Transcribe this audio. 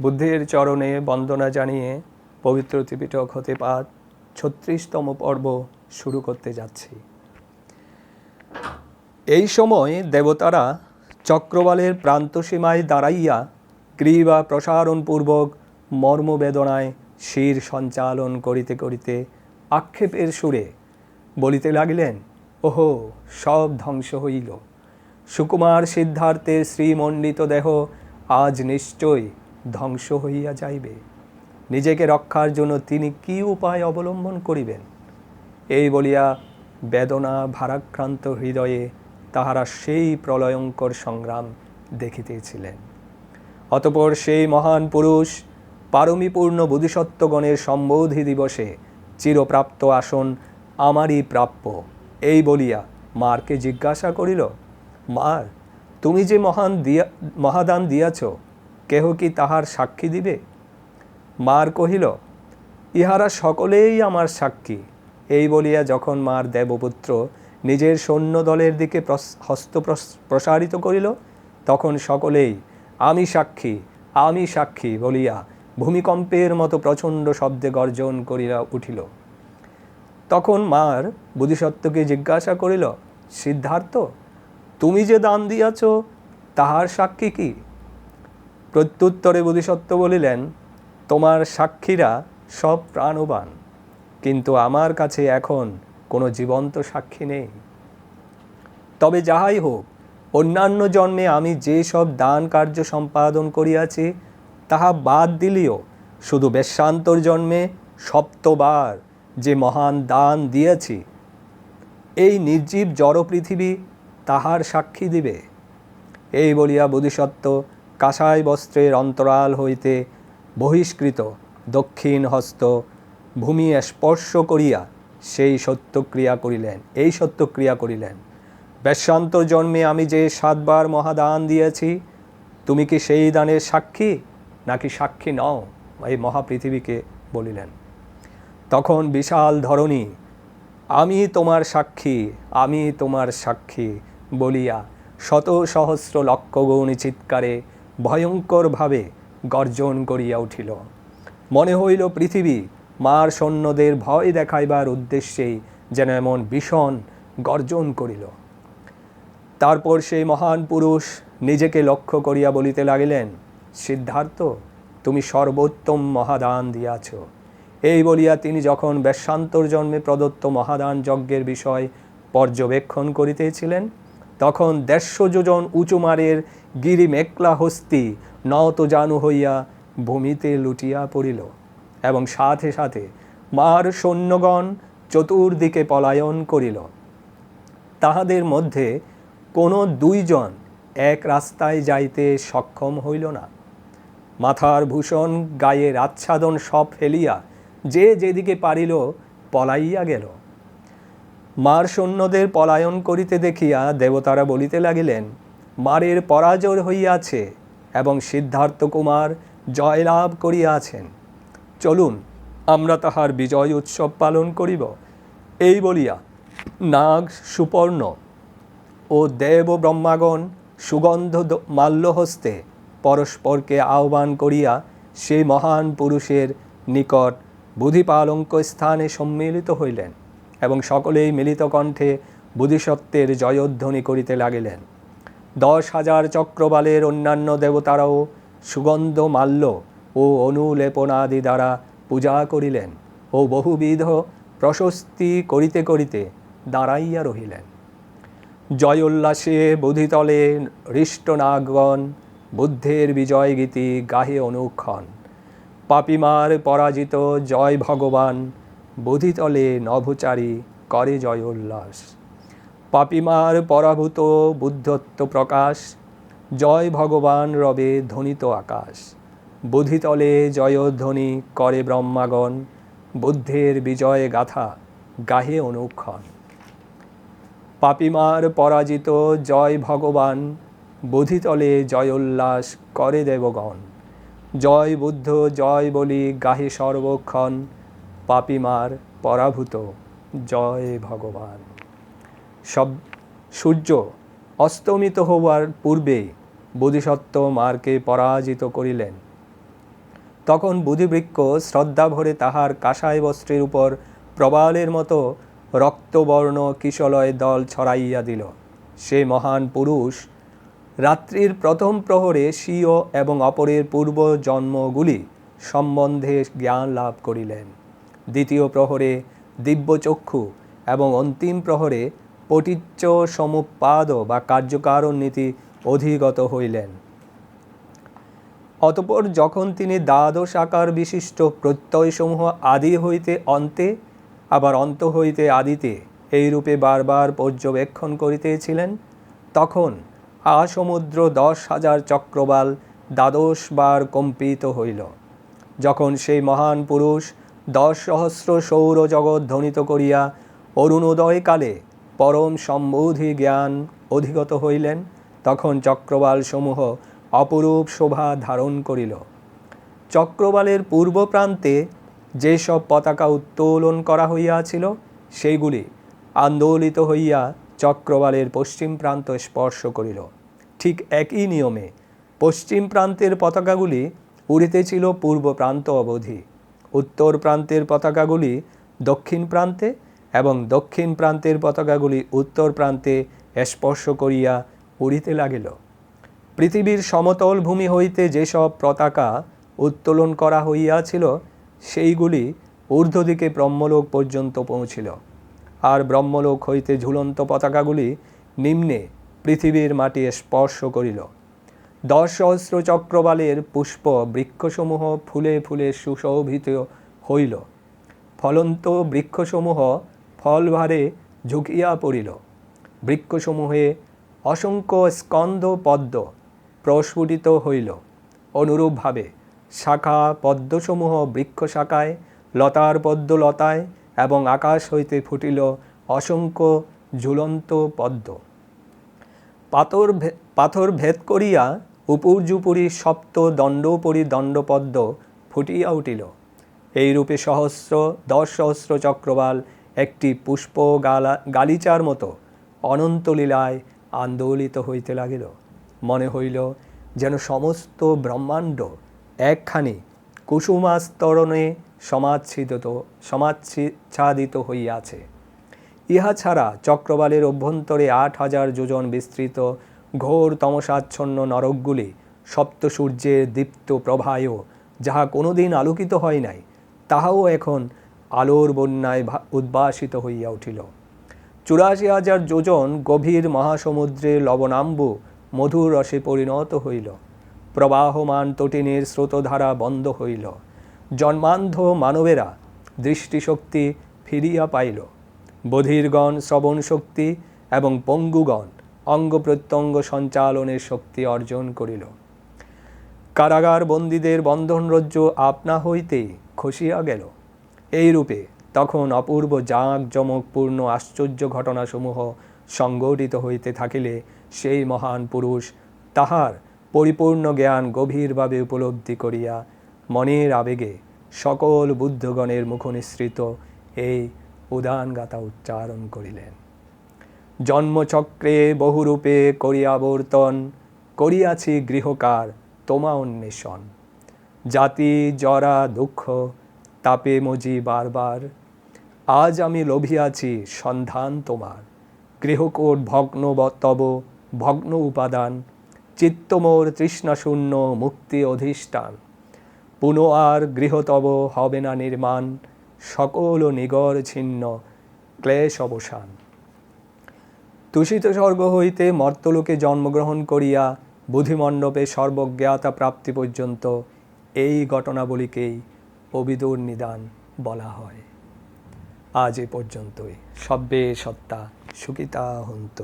বুদ্ধের চরণে বন্দনা জানিয়ে পবিত্র ত্রিপিটক হতে পাঠ ছত্রিশতম পর্ব শুরু করতে যাচ্ছি। এই সময় দেবতারা চক্রবালের প্রান্তসীমায় দাঁড়াইয়া গ্রীবা প্রসারণপূর্বক মর্মবেদনায় শির সঞ্চালন করিতে করিতে আক্ষেপের সুরে বলিতে লাগিলেন, ওহো, সব ধ্বংস হইল। সুকুমার সিদ্ধার্থের শ্রীমণ্ডিত দেহ আজ নিশ্চয় ধ্বংস হইয়া যাইবে। নিজেকে রক্ষার জন্য তিনি কি উপায় অবলম্বন করিবেন? এই বলিয়া বেদনা ভারাক্রান্ত হৃদয়ে তাহারা সেই প্রলয়ঙ্কর সংগ্রাম দেখিতেছিলেন। অতপর সেই মহান পুরুষ পারমীপূর্ণ বোধিসত্ত্বগণের সম্বোধি দিবসে চিরপ্রাপ্ত আসন আমারই প্রাপ্য, এই বলিয়া মারকে জিজ্ঞাসা করিল, মার, তুমি যে মহান দিয়া, মহাদান দিয়াছ কেহ কি তাহার সাক্ষী দিবে? মার কহিল, ইহারা সকলেই আমার সাক্ষী। এই বলিয়া যখন মার দেবপুত্র নিজের সৈন্যদলের দিকে হস্ত প্রসারিত করিল, তখন সকলেই, আমি সাক্ষী আমি সাক্ষী বলিয়া ভূমিকম্পের মতো প্রচণ্ড শব্দে গর্জন করিয়া উঠিল। তখন মার বুধিসত্ত্বকে জিজ্ঞাসা করিল, সিদ্ধার্থ, তুমি যে দান দিয়াছ, তাহার সাক্ষী কি? প্রত্যুত্তরে বোধিসত্ত্ব বলিলেন, তোমার সাক্ষীরা সব প্রাণবান, কিন্তু আমার কাছে এখন কোনো জীবন্ত সাক্ষী নেই। তবে যাহাই হোক, অন্যান্য জন্মে আমি যে সব দান কার্য সম্পাদন করিয়াছি, তাহা বাদ দিলেও শুধু বেশ্যান্তর জন্মে সপ্তবার যে মহান দান দিয়েছি, এই নির্জীব জড় পৃথিবী তাহার সাক্ষী দিবে। এই বলিয়া বোধিসত্ত্ব কাঁসাই বস্ত্রের অন্তরাল হইতে বহিষ্কৃত দক্ষিণ হস্ত ভূমি স্পর্শ করিয়া সেই সত্যক্রিয়া করিলেন, এই সত্যক্রিয়া করিলেন। বেশ্যান্তর জন্মে আমি যে সাতবার মহাদান দিয়েছি, তুমি কি সেই দানের সাক্ষী নাকি সাক্ষী নও? এই মহাপৃথিবীকে বলিলেন। তখন বিশাল ধরণী, আমি তোমার সাক্ষী, আমি তোমার সাক্ষী বলিয়া শত সহস্র লক্ষ গৌণী চিৎকারে ভয়ঙ্করভাবে গর্জন করিয়া উঠিল। মনে হইল পৃথিবী মার সৈন্যদের ভয় দেখাইবার উদ্দেশ্যেই যেন এমন ভীষণ গর্জন করিল। তারপর সেই মহান পুরুষ নিজেকে লক্ষ্য করিয়া বলিতে লাগিলেন, সিদ্ধার্থ, তুমি সর্বোত্তম মহাদান দিয়াছ। এই বলিয়া তিনি যখন বেশ্যান্তর জন্মে প্রদত্ত মহাদান যজ্ঞের বিষয় পর্যবেক্ষণ করিতেছিলেন, তখন দেড়শো যোজন উঁচুমারের গিরি মেকলা হস্তি নত জানু হইয়া ভূমিতে লুটিয়া পড়িল এবং সাথে সাথে মার সৈন্যগণ চতুর্দিকে পলায়ন করিল। তাহাদের মধ্যে কোনো দুইজন এক রাস্তায় যাইতে সক্ষম হইল না। মাথার ভূষণ গায়ের আচ্ছাদন সব ফেলিয়া যে যেদিকে পারিল পলাইয়া গেল। মার সৈন্যদের পলায়ন করিতে দেখিয়া দেবতারা বলিতে লাগিলেন মারের পরাজয় হইয়াছে এবং সিদ্ধার্থ কুমার জয়লাভ করিয়াছেন। চলুন, আমরা তাহার বিজয় উৎসব পালন করিব। এই বলিয়া নাগ সুপর্ণ ও দেব ব্রহ্মাগণ সুগন্ধ মাল্যহস্তে পরস্পরকে আহ্বান করিয়া সেই মহান পুরুষের নিকট বুধিপালঙ্ক স্থানে সম্মিলিত হইলেন এবং সকলেই মিলিত কণ্ঠে বুধিসত্ত্বের জয়ধ্বনি করিতে লাগিলেন। দশ হাজার চক্রবালের অন্যান্য দেবতারাও সুগন্ধ মাল্য ও অনুলেপনাদি দ্বারা পূজা করিলেন ও বহুবিধ প্রশস্তি করিতে করিতে দাঁড়াইয়া রহিলেন। জয় উল্লাসে বোধিতলে হৃষ্টনাগগণ বুদ্ধের বিজয় গীতি গাহে অনুক্ষণ। পাপিমার পরাজিত জয় ভগবান বোধিতলে নভচারী করে জয় উল্লাস পাপিমার পরাভূত বুদ্ধত্ব প্রকাশ, জয় ভগবান রবে ধ্বনিত আকাশ। বোধিতলে জয়ধ্বনি করে ব্রহ্মাগণ, বুদ্ধের বিজয় গাথা গাহে অনুক্ষণ। পাপিমার পরাজিত জয় ভগবান বোধিতলে জয় উল্লাস করে দেবগণ। জয় বুদ্ধ, জয় বলি গাহে সর্বক্ষণ, পাপিমার পরাভূত জয় ভগবান। সব সূর্য অস্তমিত হওয়ার পূর্বে বোধিসত্ত্ব মারকে পরাজিত করিলেন। তখন বুধিবৃক্ষ শ্রদ্ধা ভরে তাহার কাষায় বস্ত্রের উপর প্রবালের মতো রক্তবর্ণ কিশলয় দল ছড়াইয়া দিল। সে মহান পুরুষ রাত্রির প্রথম প্রহরে স্বীয় এবং অপরের পূর্ব জন্মগুলি সম্বন্ধে জ্ঞান লাভ করিলেন। দ্বিতীয় প্রহরে দিব্যচক্ষু এবং অন্তিম প্রহরে পটিচ্চ সমুপাদ বা কার্যকারণ নীতি অধিগত হইলেন। অতপর যখন তিনি দ্বাদশ আকার বিশিষ্ট প্রত্যয়সমূহ আদি হইতে অন্তে, আবার অন্ত হইতে আদিতে এইরূপে বারবার পর্যবেক্ষণ করিতেছিলেন, তখন আসমুদ্র দশ হাজার চক্রবাল দ্বাদশ বার কম্পিত হইল। যখন সেই মহান পুরুষ দশ সহস্র সৌর জগৎ ধ্বনিত করিয়া অরুণোদয়কালে পরম সম্বোধি জ্ঞান অধিগত হইলেন, তখন চক্রবাল সমূহ অপরূপ শোভা ধারণ করিল। চক্রবালের পূর্ব প্রান্তে যেসব পতাকা উত্তোলন করা হইয়াছিল, সেইগুলি আন্দোলিত হইয়া চক্রবালের পশ্চিম প্রান্ত স্পর্শ করিল। ঠিক একই নিয়মে পশ্চিম প্রান্তের পতাকাগুলি উড়িতেছিল পূর্ব প্রান্ত অবধি। উত্তর প্রান্তের পতাকাগুলি দক্ষিণ প্রান্তে এবং দক্ষিণ প্রান্তের পতাকাগুলি উত্তর প্রান্তে স্পর্শ করিয়া উড়িতে লাগিল। পৃথিবীর সমতল ভূমি হইতে যেসব পতাকা উত্তোলন করা হইয়াছিল, সেইগুলি ঊর্ধ্বদিকে ব্রহ্মলোক পর্যন্ত পৌঁছিল। আর ব্রহ্মলোক হইতে ঝুলন্ত পতাকাগুলি নিম্নে পৃথিবীর মাটি স্পর্শ করিল। দশ সহস্র চক্রবালের পুষ্প বৃক্ষসমূহ ফুলে ফুলে সুশোভিত হইল। ফলন্ত বৃক্ষসমূহ ফলভারে ঝুঁকিয়া পড়িল। বৃক্ষসমূহে অসংখ্য স্কন্ধ পদ্ম প্রস্ফুটিত হইল। অনুরূপভাবে শাখা পদ্মসমূহ বৃক্ষ শাখায়, লতার পদ্ম লতায় এবং আকাশ হইতে ফুটিল অসংখ্য ঝুলন্ত পদ্ম। পাথর পাথর ভেদ করিয়া উপর্যুপুরি সপ্ত দণ্ডোপরি দণ্ডপদ্ম ফুটিয়া উঠিল। এইরূপে সহস্র, দশ সহস্র চক্রবাল একটি পুষ্প গালা গালিচার মতো অনন্তলীলায় আন্দোলিত হইতে লাগিল। মনে হইল যেন সমস্ত ব্রহ্মাণ্ড একখানি কুসুমাস্তরণে সমাচ্ছিদিত সমাচ্ছাদিত হইয়াছে। ইহা ছাড়া চক্রবালের অভ্যন্তরে আট হাজার যোজন বিস্তৃত ঘোর তমসাচ্ছন্ন নরকগুলি সপ্তসূর্যের দীপ্ত প্রভায়ও যাহা কোনোদিন আলোকিত হয় নাই, তাহাও এখন আলোর বন্যায় উদ্ভাসিত হইয়া উঠিল। চুরাশি হাজার যোজন গভীর মহাসমুদ্রে লবণাম্বু, মধুর রসে পরিণত হইল। প্রবাহমান তটিনীর স্রোতধারা বন্ধ হইল। জন্মান্ধ মানবেরা দৃষ্টিশক্তি ফিরিয়া পাইল। বধিরগণ শ্রবণ শক্তি এবং পঙ্গুগণ অঙ্গ প্রত্যঙ্গ সঞ্চালনের শক্তি অর্জন করিল। কারাগার বন্দীদের বন্ধনরজ্জু আপনা হইতেই খসিয়া গেল। এইরূপে তখন অপূর্ব জাঁক জমকপূর্ণ আশ্চর্য ঘটনাসমূহ সংগঠিত হইতে থাকিলে সেই মহান পুরুষ তাহার পরিপূর্ণ জ্ঞান গভীরভাবে উপলব্ধি করিয়া মনের আবেগে সকল বুদ্ধগণের মুখনিসৃত এই উদানগাথা উচ্চারণ করিলেন। জন্মচক্রে বহুরূপে করিয়াবর্তন করিয়াছি গৃহকার তোমা অন্বেষণ জাতি, জরা, দুঃখ তাপে মজি বারবার। আজ আমি লোভিয়াছি সন্ধান তোমার। গৃহকোট ভগ্ন তব, ভগ্ন উপাদান। চিত্তমোর তৃষ্ণাশূন্য মুক্তি অধিষ্ঠান। পুনঃ আর গৃহতব হবে না নির্মাণ, সকল নিগর ছিন্ন, ক্লেশ অবসান। তুষিত স্বর্গ হইতে মর্তলোকে জন্মগ্রহণ করিয়া, বুধিমণ্ডপে সর্বজ্ঞাতা প্রাপ্তি পর্যন্ত, এই ঘটনাবলীকেই অবিদুর নিদান বলা হয়। আজ এ পর্যন্তই। সব্যে সত্তা সুকিতা হন্ত।